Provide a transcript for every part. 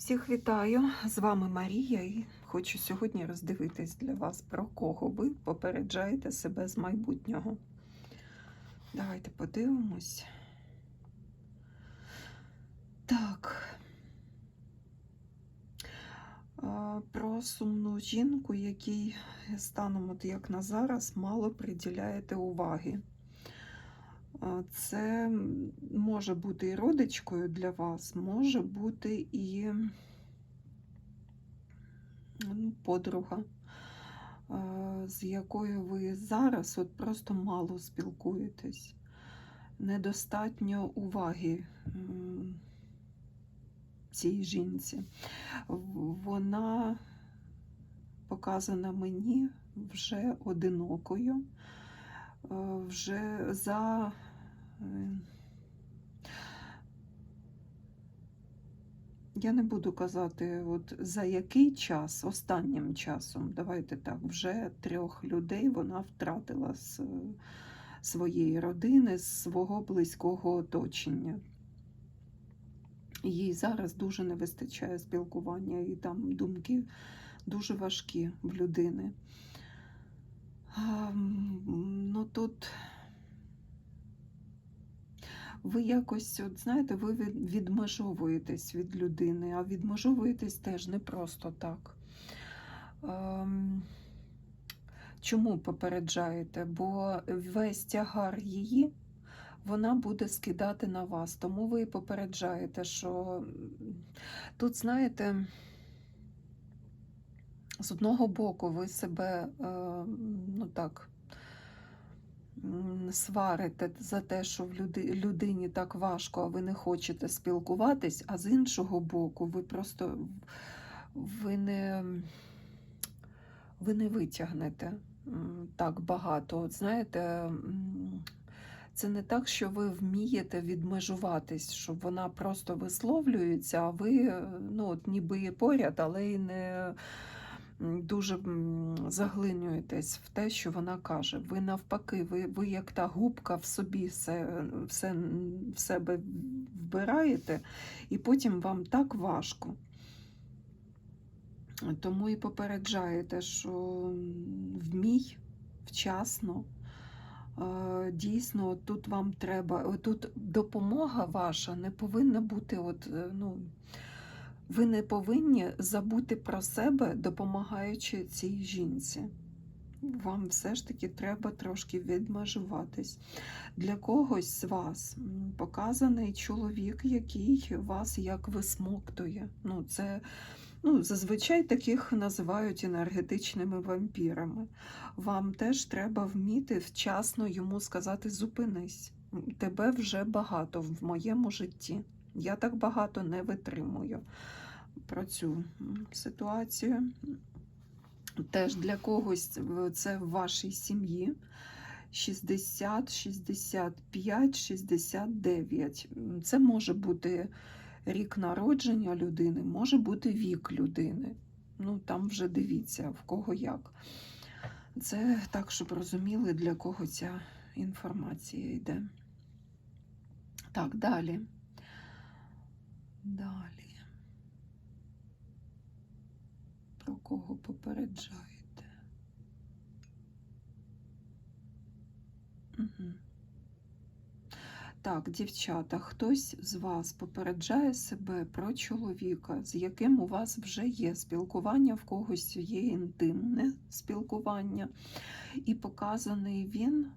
Всіх вітаю! З вами Марія і хочу сьогодні роздивитись для вас, про кого ви попереджаєте себе з майбутнього. Давайте подивимось. Так. Про сумну жінку, якій станом, от як на зараз, мало приділяєте уваги. Це може бути і родичкою для вас, може бути і ну, подруга, з якою ви зараз от просто мало спілкуєтесь. Недостатньо уваги цій жінці. Вона показана мені вже одинокою, вже за Я не буду казати, от за який час, останнім часом, давайте так, вже трьох людей вона втратила з е, своєї родини, з свого близького оточення. Їй зараз дуже не вистачає спілкування, і там думки дуже важкі в людини. А, Ну тут ви якось, от знаєте, ви відмежовуєтесь від людини, а відмежовуєтесь теж не просто так. Ем, Чому попереджаєте? Бо весь тягар її вона буде скидати на вас. Тому ви попереджаєте, що тут, знаєте, з одного боку, ви себе, е, ну так, сварите за те, що в людині так важко, а ви не хочете спілкуватись, а з іншого боку, ви просто ви не, ви не витягнете так багато. От знаєте, це не так, що ви вмієте відмежуватись, щоб вона просто висловлюється, а ви ну, от ніби поряд, але й не дуже заглинюєтесь в те, що вона каже. Ви навпаки, ви, ви як та губка в собі все, все в себе вбираєте, і потім вам так важко. Тому і попереджаєте, що вмій вчасно. Дійсно, тут вам треба, тут допомога ваша не повинна бути. От, е, ну, ви не повинні забути про себе, допомагаючи цій жінці. Вам все ж таки треба трошки відмежуватись. Для когось з вас показаний чоловік, який вас як висмоктує. Ну, це Ну, зазвичай таких називають енергетичними вампірами. Вам теж треба вміти вчасно йому сказати зупинись. Тебе вже багато в моєму житті. Я так багато не витримую про цю ситуацію. Теж для когось це в вашій сім'ї. 60, 65, 69. Це може бути рік народження людини, може бути вік людини. Ну, там вже дивіться, в кого як. Це так, щоб розуміли, для кого ця інформація йде. Так, далі. Далі. Про кого попереджаєте? Угу. Так, дівчата, хтось з вас попереджає себе про чоловіка, з яким у вас вже є спілкування, в когось є інтимне спілкування, і показаний він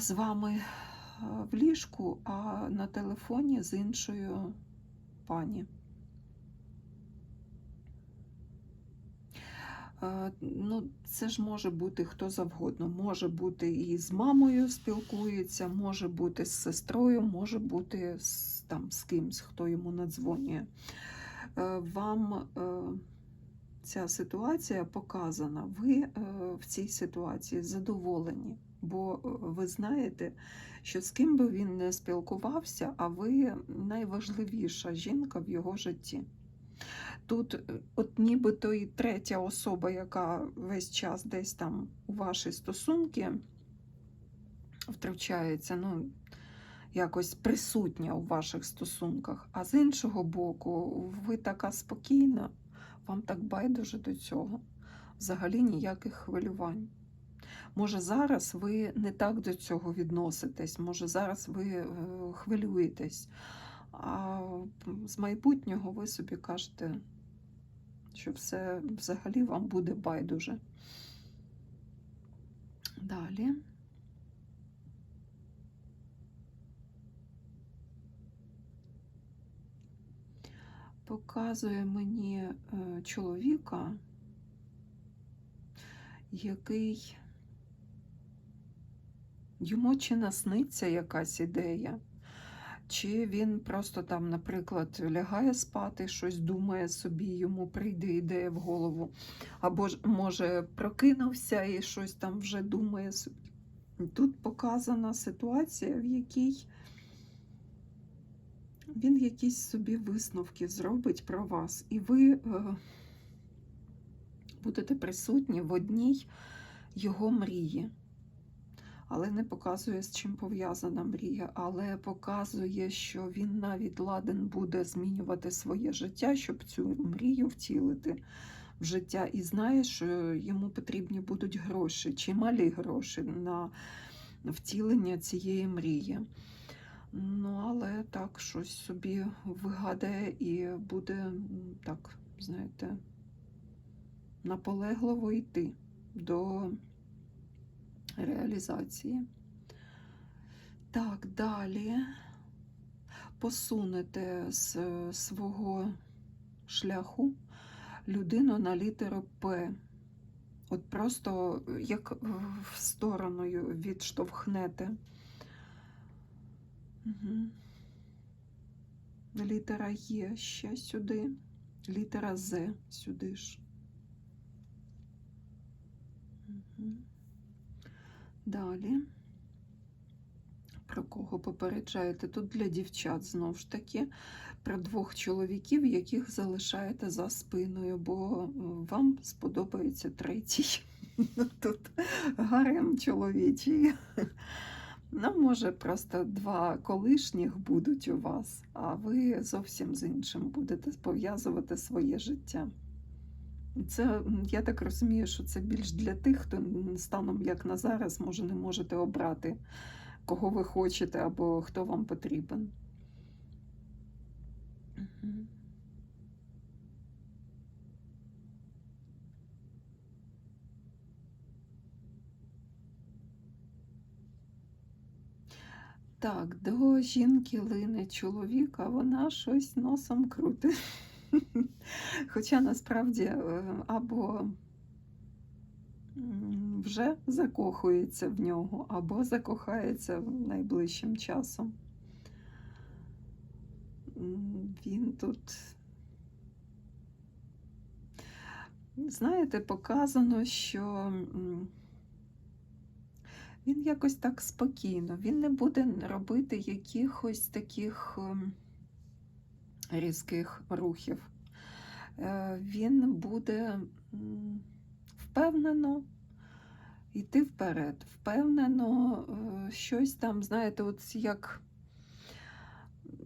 з вами в ліжку, а на телефоні з іншою пані. Е, Ну, це ж може бути хто завгодно. Може бути і з мамою спілкується, може бути з сестрою, може бути з, там, з кимсь, хто йому надзвонює. Е, Вам е, ця ситуація показана. Ви в цій ситуації задоволені, бо е, ви знаєте, що з ким би він не спілкувався, а ви найважливіша жінка в його житті. Тут, е, от нібито і третя особа, яка весь час десь там у ваші стосунки втручається. Ну, якось присутня у ваших стосунках. А з іншого боку, ви така спокійна, вам так байдуже до цього. Взагалі ніяких хвилювань. Може, зараз ви не так до цього відноситесь, може, зараз ви е, хвилюєтесь, а з майбутнього ви собі кажете, що все взагалі вам буде байдуже. Далі. Показує мені е, чоловіка, який йому чи насниться якась ідея, чи він просто там, наприклад, лягає спати, щось думає собі, йому прийде ідея в голову, або ж, може, прокинувся і щось там вже думає. Тут показана ситуація, в якій він якісь собі висновки зробить про вас, і ви е, будете присутні в одній його мрії. Але не показує, з чим пов'язана мрія, але показує, що він навіть ладен буде змінювати своє життя, щоб цю мрію втілити в життя. І знає, що йому потрібні будуть гроші, чималі гроші на втілення цієї мрії. Ну, але так, щось собі вигадає і буде, так, знаєте, наполегливо йти до реалізації. Так, далі посунете з свого шляху людину на літеру П. От просто як в сторону відштовхнете. Угу. Літера Є ще сюди, літера З сюди ж. Угу. Далі. Про кого попереджаєте? Тут для дівчат знову ж таки про двох чоловіків, яких залишаєте за спиною, бо е, вам сподобається третій. Тут гарем чоловічий. Ну, може, просто два колишніх будуть у вас, а ви зовсім з іншим будете пов'язувати своє життя. Це, я так розумію, що це більш для тих, хто станом як на зараз, може, не можете обрати, кого ви хочете або хто вам потрібен. Так, до жінки лине чоловік, а вона щось носом крутить. Хоча насправді е, або вже закохується в нього, або закохається найближчим часом. Він тут, знаєте, показано, що він якось так спокійно, він не буде робити якихось таких ем, різких рухів. Е, Він буде впевнено йти вперед, впевнено е, щось там, знаєте, от як.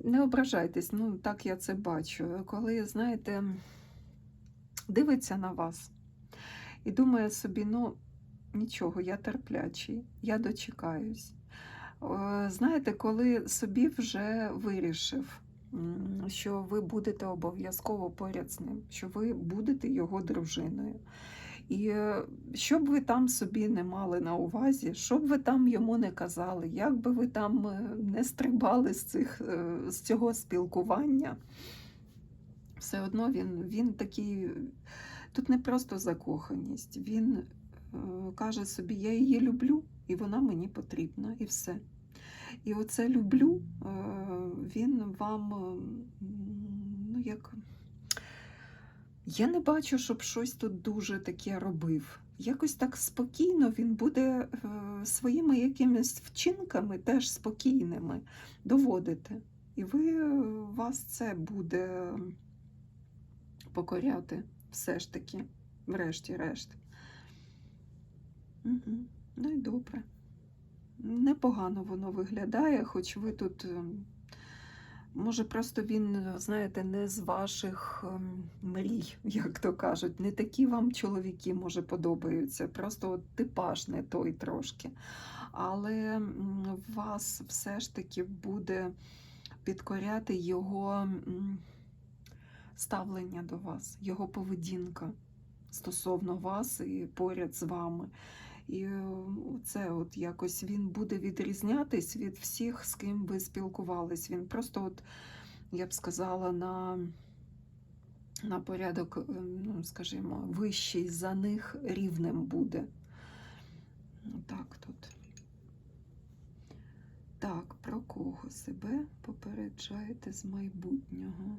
Не ображайтесь, ну так я це бачу. Коли, знаєте, дивиться на вас і думає собі, ну, нічого, я терплячий, я дочекаюсь. Е, Знаєте, коли собі вже вирішив, що ви будете обов'язково поряд з ним, що ви будете його дружиною. І е, що б ви там собі не мали на увазі, що б ви там йому не казали, як би ви там е, не стрибали з, цих, е, з цього спілкування, все одно він, він такий, тут не просто закоханість, він каже собі, я її люблю, і вона мені потрібна, і все. І оце люблю, е, він вам, е, ну як. Я не бачу, щоб щось тут дуже таке робив. Якось так спокійно він буде е, своїми якимись вчинками теж спокійними доводити. І ви вас це буде покоряти все ж таки, врешті-решт. Угу. Ну і добре. Непогано воно виглядає, хоч ви тут, ем, може, просто він, е, знаєте, не з ваших ем, мрій, як то кажуть. Не такі вам чоловіки, може, подобаються. Просто от типаж не той трошки. Але вас все ж таки буде підкоряти його ставлення до вас, його поведінка стосовно вас і поряд з вами. І е, це от якось він буде відрізнятись від всіх, з ким ви спілкувались. Він просто, от, я б сказала, на, на порядок, е, ну, скажімо, вищий за них рівнем буде. Так тут. Так, про кого себе попереджаєте з майбутнього?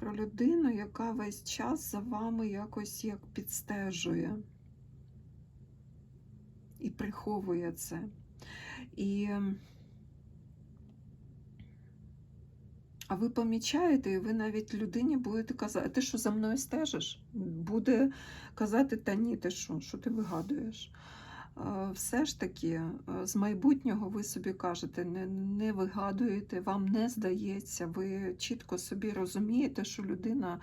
Про людину, яка весь час за вами якось як підстежує і приховує це. І А ви помічаєте, і ви навіть людині будете казати, ти що за мною стежиш? Буде казати, та ні, ти що, що ти вигадуєш? Все ж таки, е, з майбутнього ви собі кажете, не, не вигадуєте, вам не здається, ви чітко собі розумієте, що людина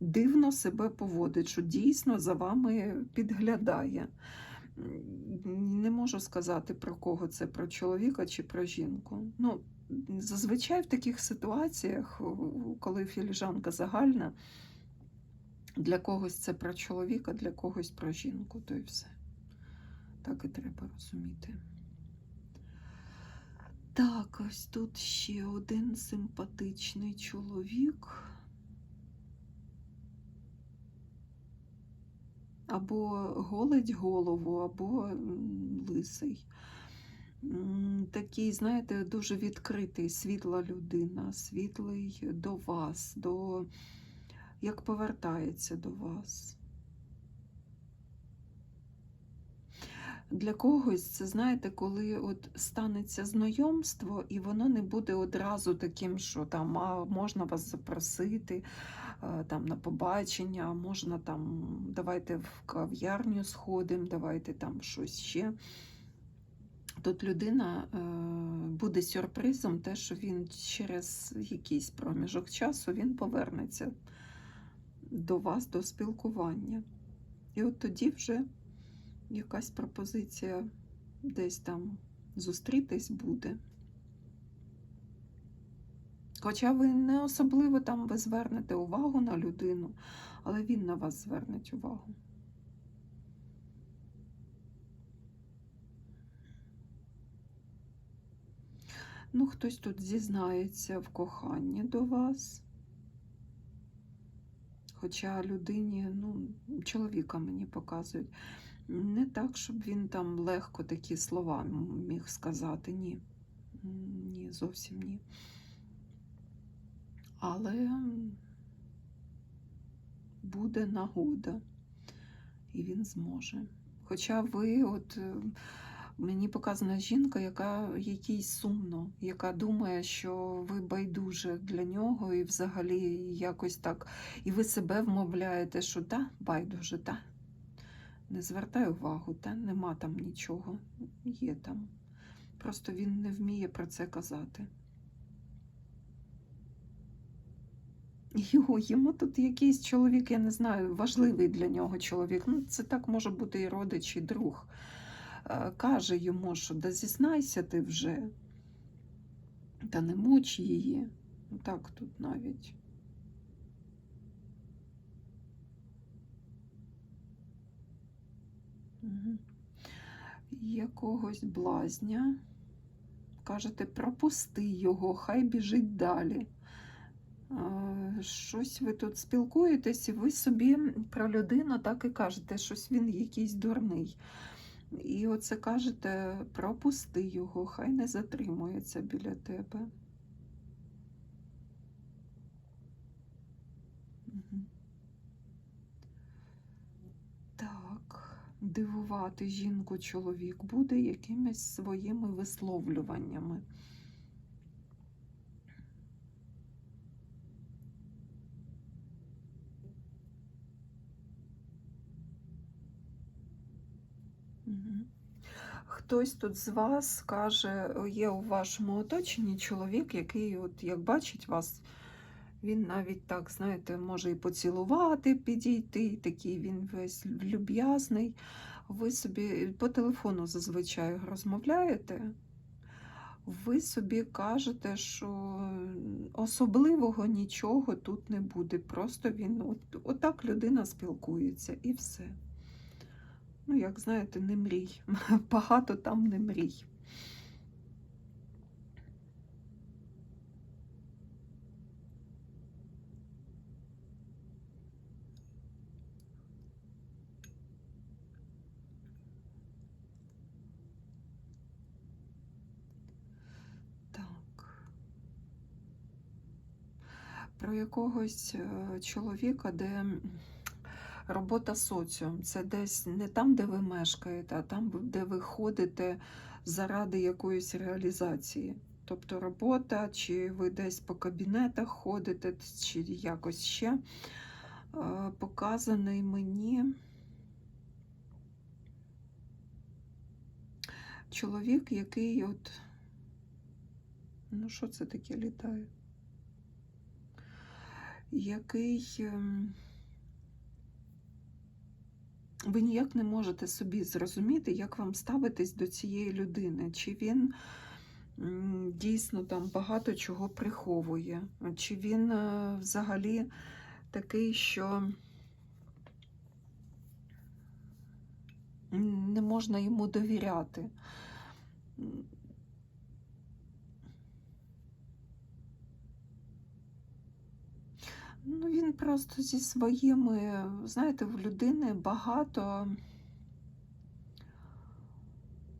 дивно себе поводить, що дійсно за вами підглядає. Не можу сказати, про кого це, про чоловіка чи про жінку. Ну, Зазвичай в таких ситуаціях, коли філіжанка загальна, для когось це про чоловіка, для когось про жінку, то і все. Так і треба розуміти. Так, ось тут ще один симпатичний чоловік. Або голить голову, або лисий. Такий, знаєте, дуже відкритий, світла людина, світлий до вас, до... як повертається до вас. Для когось це, знаєте, коли от станеться знайомство, і воно не буде одразу таким, що там а, можна вас запросити е, там, на побачення, можна там, давайте в кав'ярню сходимо, давайте там щось ще. Тут людина е, буде сюрпризом, те, що він через якийсь проміжок часу він повернеться до вас, до спілкування. І от тоді вже якась пропозиція десь там зустрітись буде. Хоча ви не особливо там ви звернете увагу на людину, але він на вас звернеть увагу. Ну, хтось тут зізнається в коханні до вас. Хоча людині, ну, чоловіка мені показують, не так, щоб він там легко такі слова міг сказати. Ні. Ні, зовсім ні. Але буде нагода, і він зможе. Хоча ви, от е, мені показана жінка, яка якій сумно, яка думає, що ви байдуже для нього, і взагалі якось так, і ви себе вмовляєте, що та, байдуже, та. Не звертай увагу, та нема там нічого, є там. Просто він не вміє про це казати. Його, йому тут якийсь чоловік, я не знаю, важливий для нього чоловік. Ну, це так може бути і родич, і друг. Е, Каже йому, що да зізнайся ти вже, та не муч її. Ну так тут навіть. Якогось блазня. Кажете, пропусти його, хай біжить далі. Щось ви тут спілкуєтесь, і ви собі про людину так і кажете, щось він якийсь дурний. І оце кажете, пропусти його, хай не затримується біля тебе. дивувати жінку чоловік буде якимись своїми висловлюваннями. Хтось тут з вас каже, «Е, є у вашому оточенні чоловік, який, от, як бачить вас, він навіть так, знаєте, може і поцілувати, підійти, такий він весь люб'язний. Ви собі по телефону зазвичай розмовляєте, ви собі кажете, що особливого нічого тут не буде. Просто він от, отак людина спілкується і все. Ну, як знаєте, не мрій. Багато там не мрій. Так. Про якогось е, чоловіка, де робота соціум. Це десь не там, де ви мешкаєте, а там, де ви ходите заради якоїсь реалізації. Тобто робота, чи ви десь по кабінетах ходите, чи якось ще Е, показаний мені чоловік, який от. Ну, що це таке літає? Який ем, ви ніяк не можете собі зрозуміти, як вам ставитись до цієї людини. Чи він дійсно там багато чого приховує, чи він е, взагалі такий, що не можна йому довіряти. Ну, він просто зі своїми, знаєте, в людини багато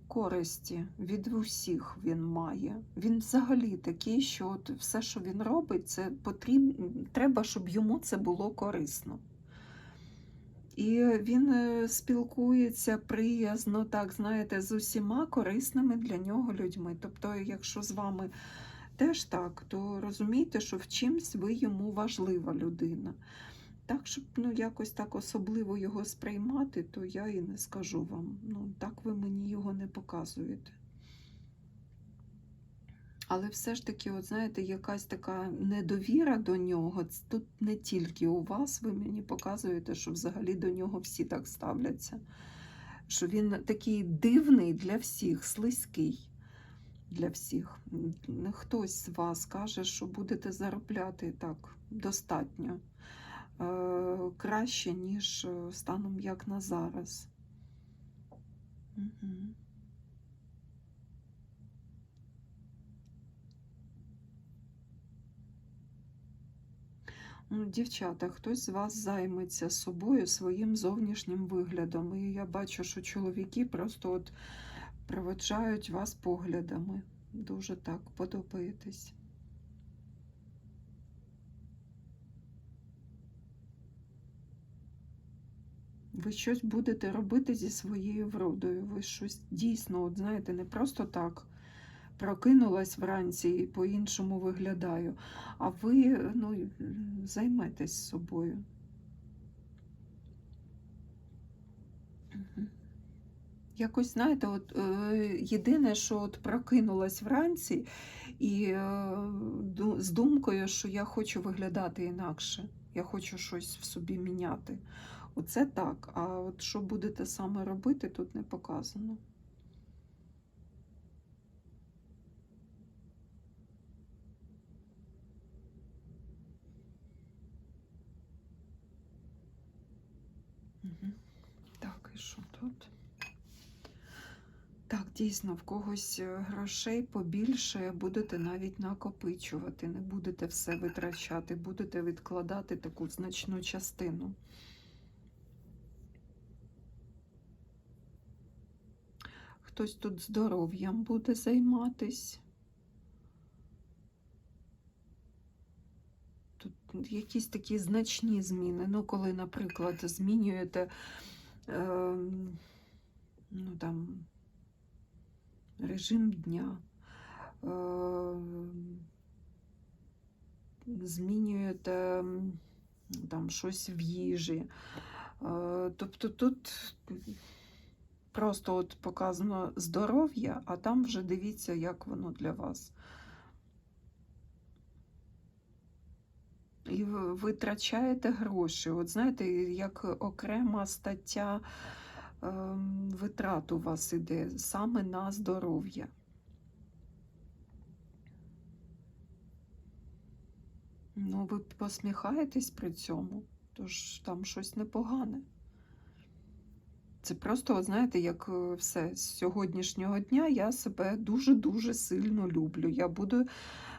користі від усіх він має. Він взагалі такий, що от все, що він робить, це потрібно, треба, щоб йому це було корисно. І він е, спілкується приязно, так, знаєте, з усіма корисними для нього людьми. Тобто, якщо з вами теж так, то розумійте, що в чимсь ви йому важлива людина. Так, щоб ну, якось так особливо його сприймати, то я і не скажу вам. Ну, так ви мені його не показуєте. Але все ж таки, от знаєте, якась така недовіра до нього. Тут не тільки у вас, ви мені показуєте, що взагалі до нього всі так ставляться. Що він такий дивний для всіх, слизький для всіх. Хтось з вас каже, що будете заробляти так достатньо е, краще, ніж е, станом як на зараз. Ну, Дівчата, хтось з вас займеться собою своїм зовнішнім виглядом. І я бачу, що чоловіки просто от проведжають вас поглядами. Дуже так подобаєтесь. Ви щось будете робити зі своєю вродою. Ви щось дійсно, от знаєте, не просто так прокинулась вранці і по-іншому виглядаю, а ви ну, займетесь собою. Мгм. Якось, знаєте, от, е, єдине, що от прокинулась вранці і е, з думкою, що я хочу виглядати інакше, я хочу щось в собі міняти. Оце так. А от що будете саме робити, тут не показано. Мгм. Так, і що тут? Так, дійсно, в когось е, грошей побільше будете навіть накопичувати, не будете все витрачати, будете відкладати таку значну частину. Хтось тут здоров'ям буде займатись. Тут якісь такі значні зміни. Ну, коли, наприклад, змінюєте е, ну, там, режим дня, е, змінюєте там щось в їжі. Е, тобто тут Просто от показано здоров'я, а там вже дивіться, як воно для вас. І витрачаєте гроші. От знаєте, як окрема стаття витрат у вас іде саме на здоров'я. Ну, ви посміхаєтесь при цьому, тож там щось непогане. Це просто, от знаєте, як е, все з сьогоднішнього дня я себе дуже-дуже сильно люблю. Я буду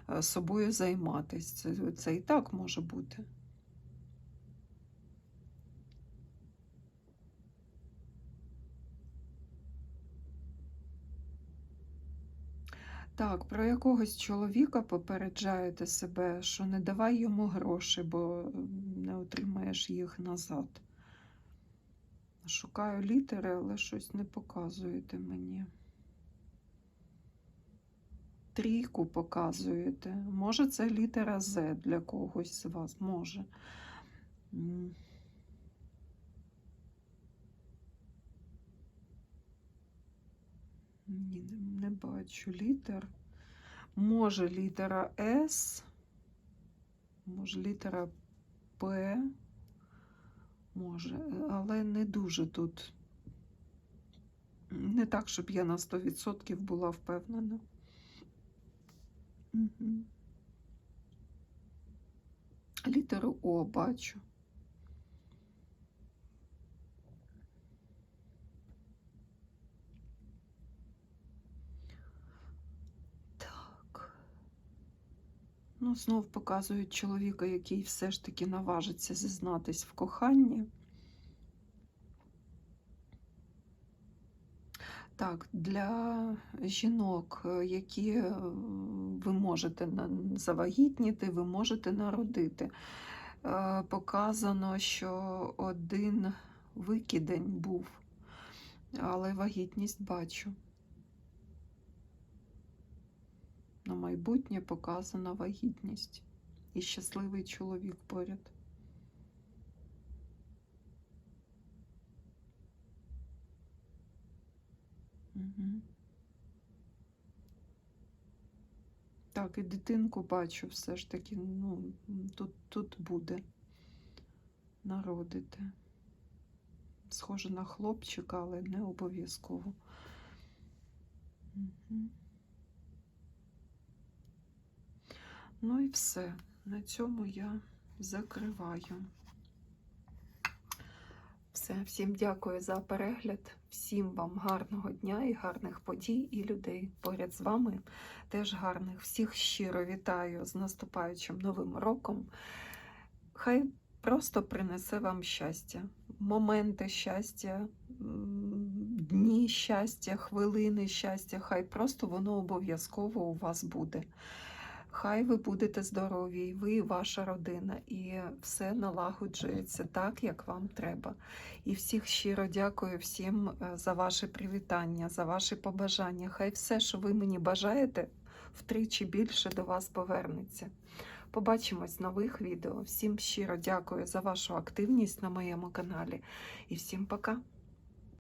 е, собою займатися. Це, це і так може бути. Так, про якогось чоловіка попереджаєте себе, що не давай йому гроші, бо не отримаєш їх назад. Шукаю літери, але щось не показуєте мені. Трійку показуєте. Може, це літера З для когось з вас. Може. Ні, не, бачу літер. Може літера С, може літера П. Може, але не дуже тут. Не так, щоб я на 100% була впевнена. Угу. Літеру О бачу. Ну, знов показують чоловіка, який все ж таки наважиться зізнатись в коханні. Так, для жінок, е, які е, ви можете завагітніти, ви можете народити. Е, Показано, що один викидень був, але вагітність бачу. На майбутнє показана вагітність і щасливий чоловік поряд. Так, і дитинку бачу все ж таки, ну, тут, тут буде народити. Схоже на хлопчика, але не обов'язково. Угу. Ну і все. На цьому я закриваю. Все, всім дякую за перегляд. Всім вам гарного дня і гарних подій і людей поряд з вами. Теж гарних. Всіх щиро вітаю з наступаючим новим роком. Хай просто принесе вам щастя, моменти щастя, дні щастя, хвилини щастя. Хай просто воно обов'язково у вас буде. Хай ви будете здорові, ви, і ваша родина, і все налагоджується так, як вам треба. І всіх щиро дякую всім е, за ваше привітання, за ваші побажання. Хай все, що ви мені бажаєте, втричі більше до вас повернеться. Побачимось в нових відео. Всім щиро дякую за вашу активність на моєму каналі. І всім пока!